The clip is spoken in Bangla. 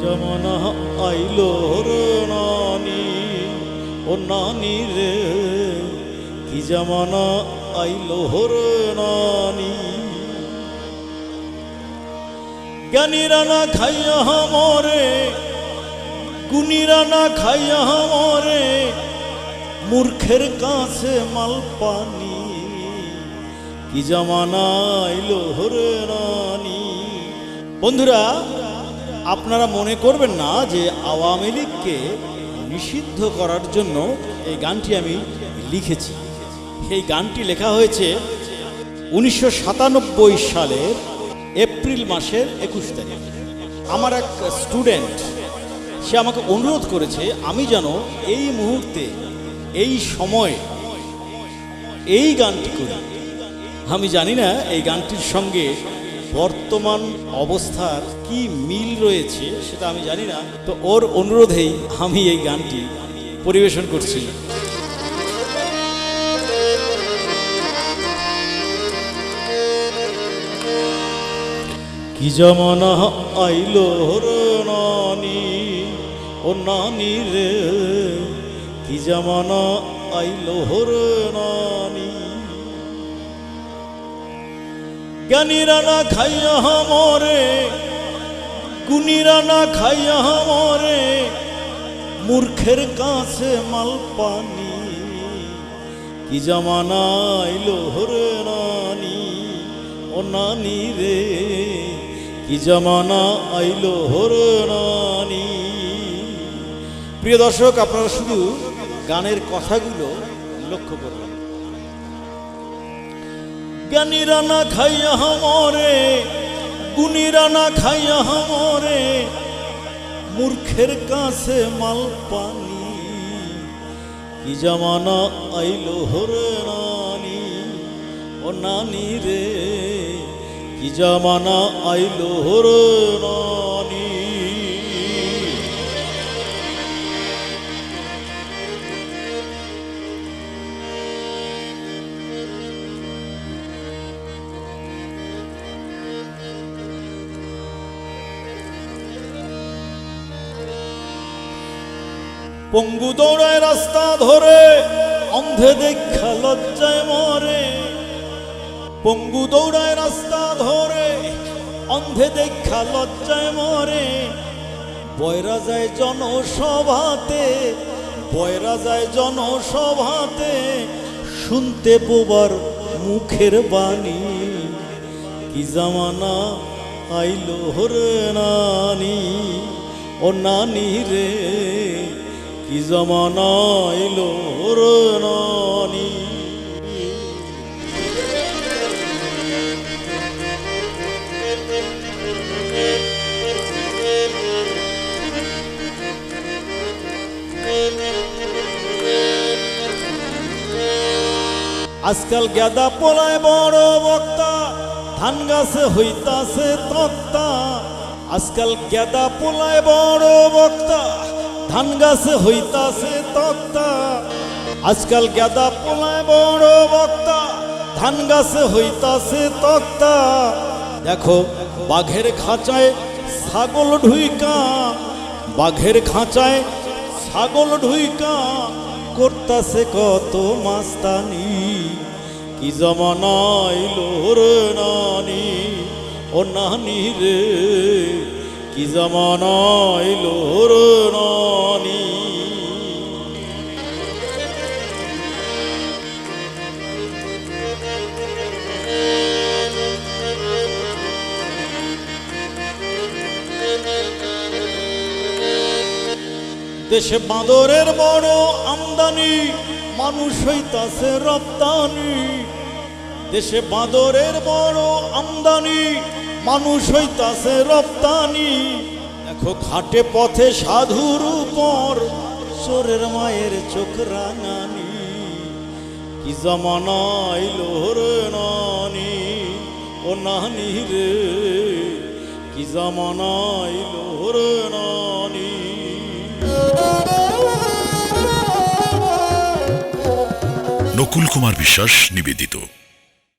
জমানা আইলো নানি ও নানি রে, কি জমানা আইলো রে নানি জ্ঞানীরা না খাইয়া মরে গুণীরা না খাইয়া মরে, মূর্খের কাছে মাল পানি, কি জমানা আইলো রে রানী বন্ধুরা আপনারা মনে করবেন না যে আওয়ামী লীগকে নিষিদ্ধ করার জন্য এই গানটি আমি লিখেছি। এই গানটি লেখা হয়েছে উনিশশো সাতানব্বই সালের এপ্রিল মাসের একুশ তারিখ। আমার এক স্টুডেন্ট, সে আমাকে অনুরোধ করেছে, আমি যেন এই মুহূর্তে, এই সময়ে এই গানটি করি। আমি জানি না এই গানটির সঙ্গে বর্তমান অবস্থার কি মিল রয়েছে সেটা আমি জানি না। তো ওর অনুরোধেই আমি এই গানটি পরিবেশন করছি। কি জমানা আইলো নানি, ও নানি রে। কি জমানা আইলো নানি। জ্ঞানীরা না খাইয়া মরে, গুণীরা না খাইয়া মরে, মূর্খের কাছে মাল পানি, কি জমানা আইলো রে নানি ও নানি রে, কি জমানা আইলো রে নানি প্রিয় দর্শক, আপনারা শুধু গানের কথাগুলো লক্ষ্য করবেন। জ্ঞানীরা না খাইয়া হামরে গুণীরা না খাইয়া হামরে, মূর্খের কাছে মাল পানি। কি জামানা আইল হরে নানি ও নানি রে, কি জামানা আইল হরে নানি পঙ্গু দৌড়ায় রাস্তা ধরে, অন্ধে দেখা লজ্জায় মরে। পঙ্গু দৌড়ায় রাস্তা ধরে, অন্ধে দেখা লজ্জায় মরে। বয়রা যায় জনসভাতে বয়রা যায় জনসভাতে, শুনতে বোবার মুখের বাণী। কি জামানা আইলো হরে নানি, ও নানি রে। কি জামানা আইলো আজকাল গেদা পোলায় বড় বক্তা, ধান গাছে হইতাছে তক্তা। আজকাল গেদা পোলায় বড় বক্তা ধান গাছে হইতাছে তক্তা। আজকাল গেদা পোলায় বড় বক্তা। ধান গাছে হইতাছে তক্তা। দেখো, বাঘের খাঁচায় ছাগল ঢুইকা। বাঘের খাঁচায় ছাগল ঢুইকা। করতাছে কত মাস্তানি। কি জমানাই রে নানি। ও নানি রে, কি জমানাই রে নানি। দেশে বাঁদরের বড় আমদানি, মানুষ হইতাছে রপ্তানি। দেশে বাঁদরের বড় আমদানি, মানুষ হইতাছে রপ্তানি। দেখো ঘাটে পথে সাধুর উপর, চোরের মায়ের চোখ রাঙানি। কি জমানাই লোহরে নানি, ও নানি রে, কি জমানাই লোহরে নকুল কুমার বিশ্বাস নিবেদিত।